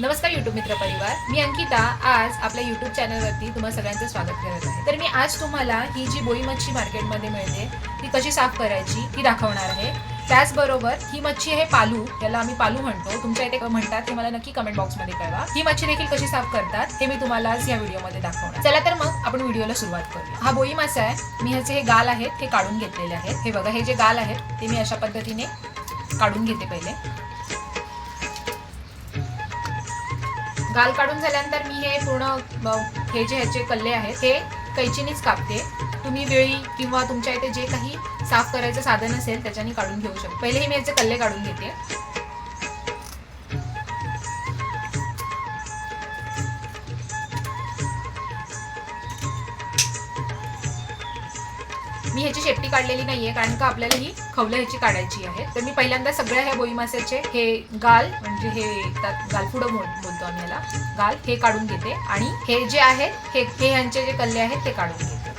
नमस्कार युट्यूब मित्र परिवार. मी अंकिता. आज आपल्या युट्यूब चॅनलवरती तुम्हाला सगळ्यांचं स्वागत करत आहे. तर मी आज तुम्हाला ही जी बोई मच्छी मार्केटमध्ये मिळते ती कशी साफ करायची ती दाखवणार आहे. त्याचबरोबर ही मच्छी आहे पालू. याला आम्ही पालू म्हणतो. तुमच्या इथे म्हणतात हे मला नक्की कमेंट बॉक्समध्ये कळवा. ही मच्छी देखील कशी साफ करतात हे मी तुम्हाला आज या व्हिडिओमध्ये दाखवणार चला तर मग आपण व्हिडिओला सुरुवात करूया. हा बोई मासा आहे. मी ह्याचे हे गाल आहेत हे काढून घेतलेले आहेत. हे बघा हे जे गाल आहेत ते मी अशा पद्धतीने काढून घेते पहिले. गाल काढून झाल्यानंतर मी हे पूर्ण हे जे ह्याचे कल्ले आहेत हे कैचीनीच कापते. तुम्ही वेळी किंवा तुमच्या इथे जे काही साफ करायचं साधन असेल त्याच्याने काढून घेऊ शकता. पहिले हे मी याचे कल्ले काढून घेते. मी ह्याची शेपटी काढलेली नाहीये कारण का आपल्याला ही खवलं ह्याची काढायची आहे. तर मी पहिल्यांदा सगळ्या ह्या बोई माशाचे हे गाल म्हणजे हे गालफुडं बोल- बोलतो आम्ही याला गाल हे काढून घेते आणि हे जे आहेत हे हे ह्यांचे जे कल्ले आहेत ते काढून घेते.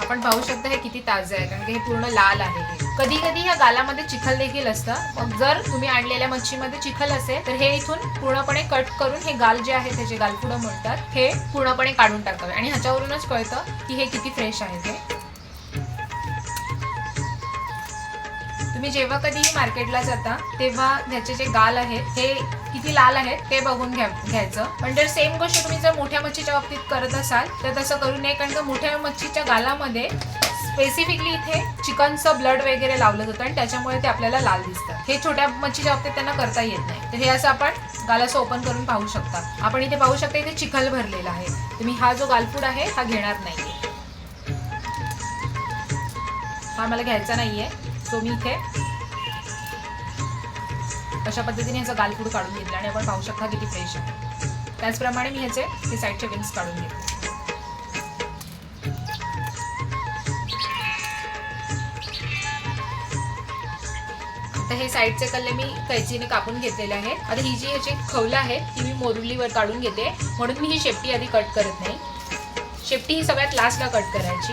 आपण पाहू शकता हे किती ताजे आहे कारण की हे पूर्ण लाल आहे हे. कधी कधी ह्या गालामध्ये चिखल देखील असतं. मग जर तुम्ही आणलेल्या मच्छीमध्ये चिखल असेल तर हे इथून पूर्णपणे कट करून हे गाल जे आहे त्याचे गालपुडं म्हणतात हे पूर्णपणे काढून टाकावे. आणि ह्याच्यावरूनच कळतं की हे किती फ्रेश आहे ते. तुम्ही जेव्हा कधीही मार्केटला जाता तेव्हा ह्याचे जे गाल आहेत हे किती लाल आहेत ते बघून घ्या घ्यायचं. पण जर सेम गोष्ट तुम्ही जर मोठ्या मच्छीच्या बाबतीत करत असाल तर तसं करू नये कारण का मोठ्या मच्छीच्या गालामध्ये स्पेसिफिकली इथे चिकनचं ब्लड वगैरे लावलं जातं आणि त्याच्यामुळे ते आपल्याला लाल दिसतं. हे छोट्या मच्छीच्या बाबतीत त्यांना करता येत नाही. तर हे असं आपण गालाचं ओपन करून पाहू शकता. आपण इथे पाहू शकता इथे चिखल भरलेला आहे. तुम्ही हा जो गालफूड आहे हा घेणार नाही हा मला घ्यायचा नाहीये. तो मी इथे अशा पद्धतीने ह्याचा गालपूड काढून घेतला आणि आपण पाहू शकता किती फ्रेश आहे. त्याचप्रमाणे मी ह्याचे हे साईडचे विंग्स काढून घेतले. आता हे साईडचे कल्ले मी कैचीने कापून घेतलेले आहेत. आता ही जी ह्याची खवलं आहे ती मी मोरुलीवर काढून घेते. म्हणून मी ही शेपटी आधी कट करत नाही. शेपटी ही सगळ्यात लास्टला कट करायची.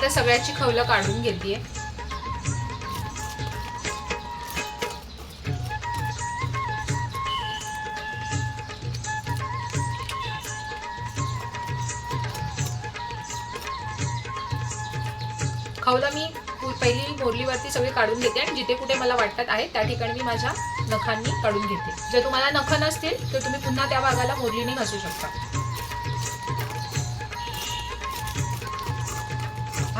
आता सगळ्याची खवलं काढून घेते खवलं मी पहिली मोरलीवरती सगळी काढून घेते आणि जिथे कुठे मला वाटतात आहे त्या ठिकाणी मी माझ्या नखांनी काढून घेते. जर तुम्हाला नख नसतील तर तुम्ही पुन्हा त्या भागाला मोरलीने घासू शकता.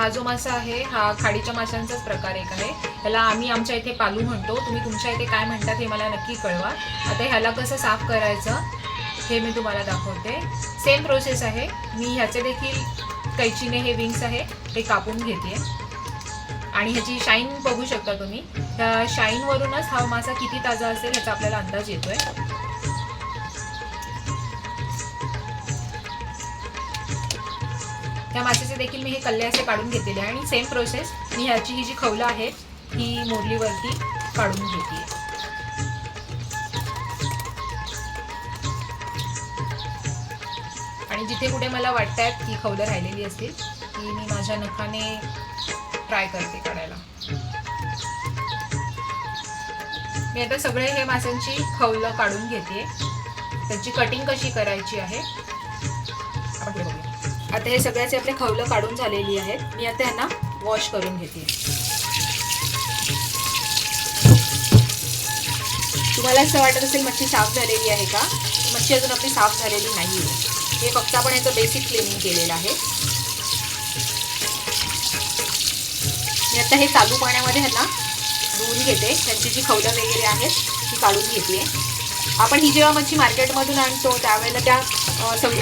हा जो मासा आहे हा खाडीच्या माशांचाच प्रकार एक आहे. ह्याला आम्ही आमच्या इथे पालू म्हणतो. तुम्ही तुमच्या इथे काय म्हणतात हे मला नक्की कळवा. आता ह्याला कसं साफ करायचं हे मी तुम्हाला दाखवते. सेम प्रोसेस आहे. मी ह्याचे देखील कैचीने हे विंग्स आहे ते कापून घेते. आणि ह्याची शाईन बघू शकता तुम्ही. त्या शाईनवरूनच हा मासा किती ताजा असेल ह्याचा आपल्याला अंदाज येतो आहे त्या माशाचे देखील मी हे कल्ले असे काढून घेतलेले आहे. आणि सेम प्रोसेस मी ह्याची ही जी खवलं आहे ही मोरलीवरती काढून घेते. आणि जिथे कुठे मला वाटतात की खवलं राहिलेली असतील ती मी माझ्या नखाने ट्राय करते काढायला. मी आता सगळे हे माशांची खवलं काढून घेते. त्याची कटिंग कशी करायची आहे आपण बघूया. आता हे सगळ्याचे आपले खवलं काढून झालेली आहेत. मी आता यांना वॉश करून घेते. तुम्हाला असं वाटत असेल मच्छी साफ झालेली आहे का? मच्छी अजून आपली साफ झालेली नाही आहे हे फक्त आपण याचं बेसिक क्लिनिंग केलेलं आहे. मी आता हे चालू पाण्यामध्ये ह्यांना धुवून घेते. त्यांची जी खवलं वगैरे आहेत ती काढून घेते. आपण ही जेव्हा मच्छी मार्केटमधून आणतो त्यावेळेला त्या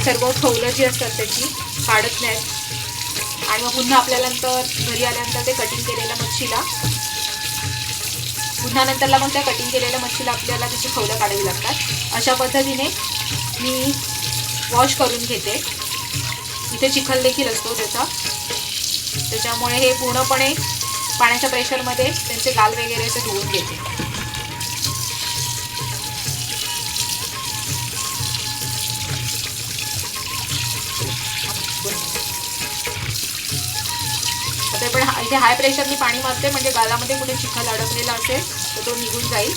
सर्व खवलं जी असतात त्याची काढत नाहीत. आणि मग पुन्हा आपल्याला नंतर घरी आल्यानंतर ते कटिंग केलेल्या मच्छीला पुन्हा नंतरला मग त्या कटिंग केलेल्या मच्छीला आपल्याला त्याची खवलं काढावी लागतात. अशा पद्धतीने मी वॉश करून घेते. इथे चिखल देखील असतो त्याचा. त्याच्यामुळे हे पूर्णपणे पाण्याच्या प्रेशरमध्ये त्यांचे गाल वगैरे असे धुवून घेते. इथे हाय प्रेशरनी पाणी मारते म्हणजे गालामध्ये कुठे चिखल अडकलेला असेल तर तो निघून जाईल.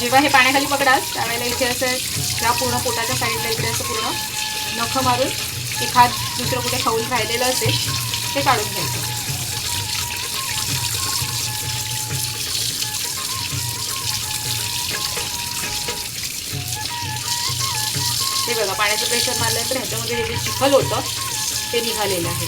जेव्हा हे पाण्याखाली पकडाल त्यावेळेला इथे असं त्या पूर्ण पोटाच्या साईडला इकडे असं पूर्ण नखं मारून एखाद दुसरं कुठे खाऊन राहिलेलं असेल ते काढून घ्यायचं. पाण्याचं प्रेशर मारल्यानंतर ह्याच्यामध्ये हे जे चिखल होतं ते निघालेलं आहे.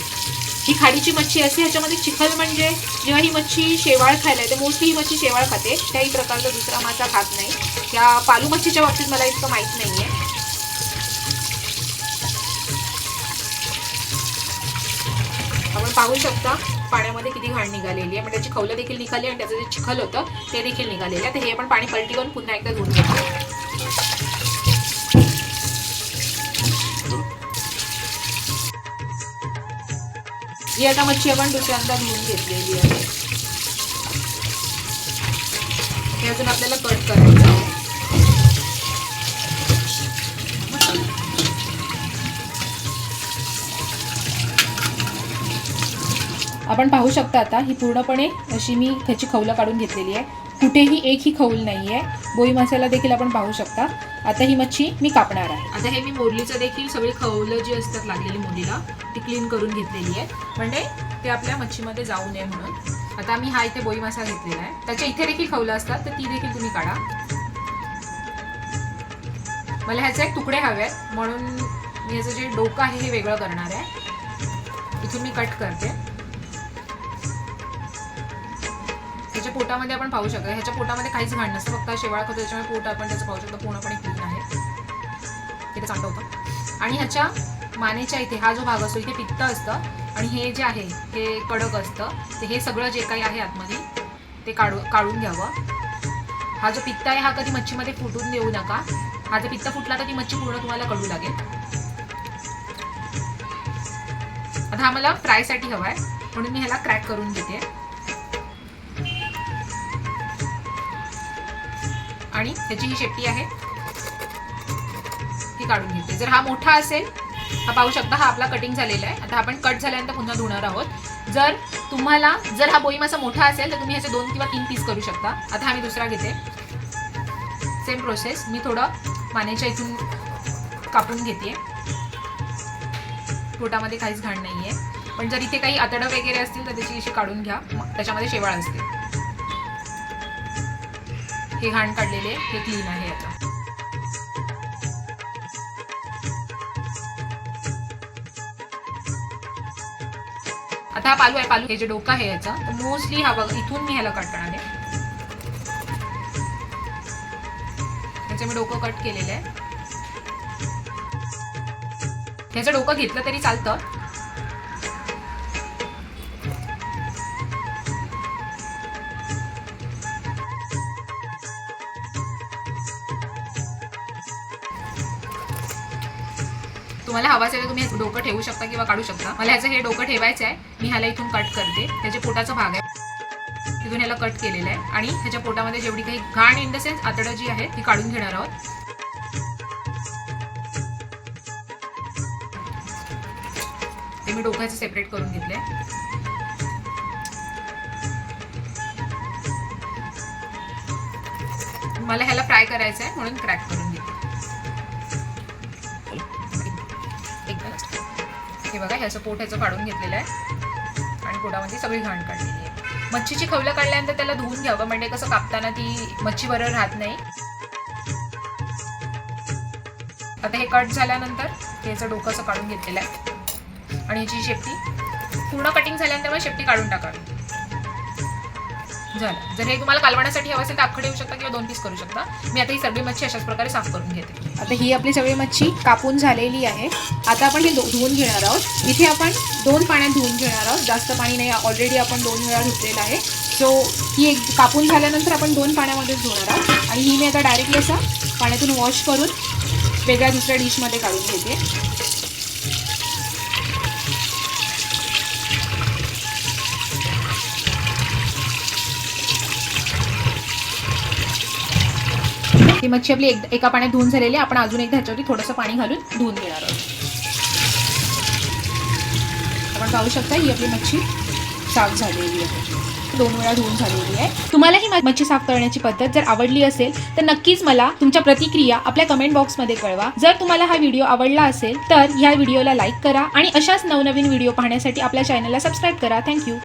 ही खाडीची मच्छी असते ह्याच्यामध्ये चिखल म्हणजे जेव्हा ही मच्छी शेवाळ खायला येते मोस्टली ही मच्छी शेवाळ खाते. त्याही प्रकारचा दुसरा मासा खात नाही. या पालू मच्छीच्या बाबतीत मला इतकं माहीत नाही आहे आपण पाहू शकता पाण्यामध्ये किती घाण निघालेली आहे. पण त्याची खवलं देखील निघाली आणि त्याचं जे चिखल होतं ते देखील निघालेलं आहे. तर हे आपण पाणी पलटी करून पुन्हा एकदा धुवून घेतो ही आता मच्छी आपण दुसऱ्यांदा धुवून घेतलेली आहे. हे अजून आपल्याला कट करायचं आहे. आपण पाहू शकता आता ही पूर्णपणे अशी मी त्याची खवलं काढून घेतलेली आहे. कुठेही एकही खवल नाही आहे बोई मसाला देखील आपण पाहू शकता. आता ही मच्छी मी कापणार आहे. आता हे मी मोरलीचं देखील सगळी खवलं जी असतात लागलेली मोरीला ती क्लीन करून घेतलेली आहे. म्हणजे ते आपल्या मच्छीमध्ये जाऊ नये म्हणून. आता मी हा इथे बोई मसाला घेतलेला आहे. त्याच्या इथे देखील खवलं असतात तर ती देखील तुम्ही काढा. मला ह्याचे एक तुकडे हवे आहेत म्हणून मी ह्याचं जे डोकं आहे हे वेगळं करणार आहे. इथून मी कट करते. पोटामध्ये आपण पाहू शकतो. ह्याच्या पोटामध्ये काहीच घाण नसतं. फक्त शेवाळ खातो त्याच्यामुळे पोट आपण त्याचं पाहू शकतो. पूर्णपणे क्लीन आहे. तिथे चांगलं होतं. आणि ह्याच्या मानेच्या इथे हा जो भाग असतो इथे पित्त असतं. आणि हे जे आहे हे कडक असतं. ते हे सगळं जे काही आहे आतमध्ये ते काढू काढून घ्यावं. हा जो पित्त आहे हा कधी मच्छीमध्ये फुटून देऊ नका. हा जर पित्त फुटला तर ती मच्छी पूर्ण तुम्हाला कळू लागेल. आता हा मला फ्रायसाठी हवा आहे. म्हणून मी ह्याला क्रॅक करून घेते. आणि त्याची ही शेपटी आहे. ती काढून घेते. जर हा मोठा असेल हा पाहू शकता हा आपला कटिंग झालेला आहे. आता आपण कट झाल्यानंतर पुन्हा धुणार आहोत. जर तुम्हाला जर हा बोईम असा मोठा असेल तर तुम्ही ह्याचे दोन किंवा तीन पीस करू शकता. आता हा मी दुसरा घेते. सेम प्रोसेस मी थोडं मानेच्या इथून कापून घेते पोटामध्ये काहीच घाण नाही आहे पण जर इथे काही आतडं वगैरे असतील तर त्याची अशी काढून घ्या. त्याच्यामध्ये शेवाळ असते. हे घाण काढलेले हे क्लीन आहे आता. आता हा पालू आहे. पालू हे जे डोकं आहे याचं तर मोस्टली हा बघ इथून मी ह्याला कट करणार आहे. त्याचं मी डोकं कट केलेलं आहे. ह्याचं डोकं घेतलं तरी चालतं. तुम्हाला हवा असेल तर तुम्ही डोकं ठेवू शकता किंवा काढू शकता. मला ह्याचं हे डोकं ठेवायचं आहे. मी ह्याला इथून कट करते. त्याच्या पोटाचा भाग आहे. तिथून ह्याला कट केलेला आहे. आणि ह्याच्या पोटामध्ये जेवढी काही घाण इन द सेन्स आतडं जी आहे ती काढून घेणार आहोत. ते मी डोक्याचं सेपरेट करून घेतले मला ह्याला फ्राय करायचं आहे म्हणून क्रॅक करून हे बघा ह्याचं पोट ह्याचं काढून घेतलेलं आहे. आणि पोटामध्ये सगळी घाण काढलेली आहे. मच्छीची खवलं काढल्यानंतर त्याला धुवून घ्यावं म्हणजे कसं कापताना ती मच्छी बरोबर राहत नाही. आता हे कट झाल्यानंतर ह्याचं डोकं असं काढून घेतलेलं आहे. आणि ह्याची शेपटी पूर्ण कटिंग झाल्यानंतर मग शेपटी काढून टाकावी. झालं. जर हे तुम्हाला कालवण्यासाठी हवं असेल तर आखडे येऊ शकता किंवा दोन पीस करू शकता. मी आता ही सगळी मच्छी अशाच प्रकारे साफ करून घेते. आता ही आपली सगळी मच्छी कापून झालेली आहे. आता आपण हे धु- धुवून घेणार आहोत. इथे आपण दोन पाण्यात धुवून घेणार आहोत. जास्त पाणी नाही. ऑलरेडी आपण दोन वेळा धुतलेलं आहे. सो ही एक कापून झाल्यानंतर आपण दोन पाण्यामध्येच धुणार आहोत. आणि ही मी आता डायरेक्टली असं पाण्यातून वॉश करून वेगळ्या दुसऱ्या डिशमध्ये काढून घेते. ही मच्छी आपली एक एका पाण्यात धुवून झालेली आहे. आपण अजून एकदा ह्याच्यावरती थोडंसं पाणी घालून धुवून घेणार आहोत. आपण पाहू शकता ही आपली मच्छी साफ झालेली आहे. दोन वेळा धुवून झालेली आहे. तुम्हाला ही मच्छी साफ करण्याची पद्धत जर आवडली असेल तर नक्कीच मला तुमच्या प्रतिक्रिया आपल्या कमेंट बॉक्समध्ये कळवा. जर तुम्हाला हा व्हिडिओ आवडला असेल तर ह्या व्हिडिओला लाईक करा आणि अशाच नवनवीन व्हिडिओ पाहण्यासाठी आपल्या चॅनलला सबस्क्राईब करा. थँक्यू